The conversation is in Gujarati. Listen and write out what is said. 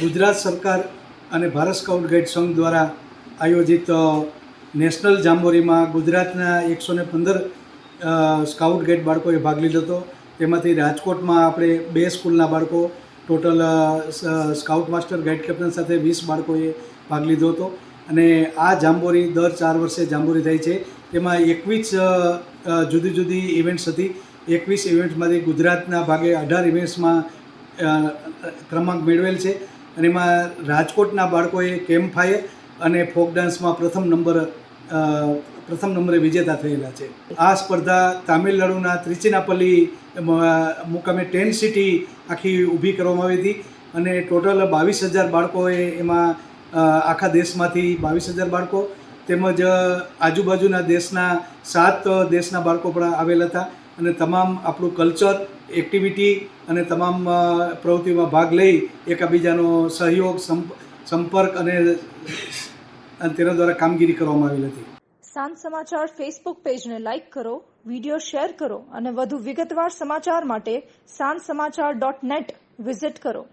ગુજરાત સરકાર અને ભારત સ્કાઉટ ગાઈડ સંઘ દ્વારા આયોજિત નેશનલ જાંબોરીમાં ગુજરાતના એકસો ને પંદર સ્કાઉટ ગાઈડ બાળકોએ ભાગ લીધો હતો. તેમાંથી રાજકોટમાં આપણે બે સ્કૂલના બાળકો, total scout master, guide captain સાથે વીસ બાળકોએ ભાગ લીધો હતો. અને આ જાંબોરી દર ચાર વર્ષે જાંબોરી થાય છે. તેમાં એકવીસ જુદી જુદી ઇવેન્ટ્સ હતી. એકવીસ ઇવેન્ટ્સમાંથી ગુજરાતના ભાગે અઢાર ઇવેન્ટ્સમાં ક્રમાંક મેળવેલ છે. અને એમાં રાજકોટના બાળકોએ કેમ્પ ફાયર અને ફોક ડાન્સમાં પ્રથમ નંબર પ્રથમ નંબરે વિજેતા થયેલા છે. આ સ્પર્ધા તામિલનાડુના ત્રિચિનાપલ્લી મુકામે ટેન સિટી આખી ઊભી કરવામાં આવી હતી અને ટોટલ બાવીસ હજાર બાળકોએ એમાં આખા દેશમાંથી બાવીસ હજાર બાળકો તેમજ આજુબાજુના દેશના સાત દેશના બાળકો પણ આવેલા હતા અને તમામ આપણું કલ્ચર એક્ટિવિટી અને તમામ પ્રવૃત્તિમાં ભાગ લઈ એકબીજાનો સહયોગ, સંપ- સંપર્ક અને તેના દ્વારા કામગીરી કરવામાં આવેલ હતી. સાંજ સમાચાર ફેસબુક પેજને લાઇક કરો વીડિયો શેર કરો અને વધુ વિગતવાર સમાચાર માટે સાંજ સમાચાર ડોટ નેટ વિઝિટ કરો.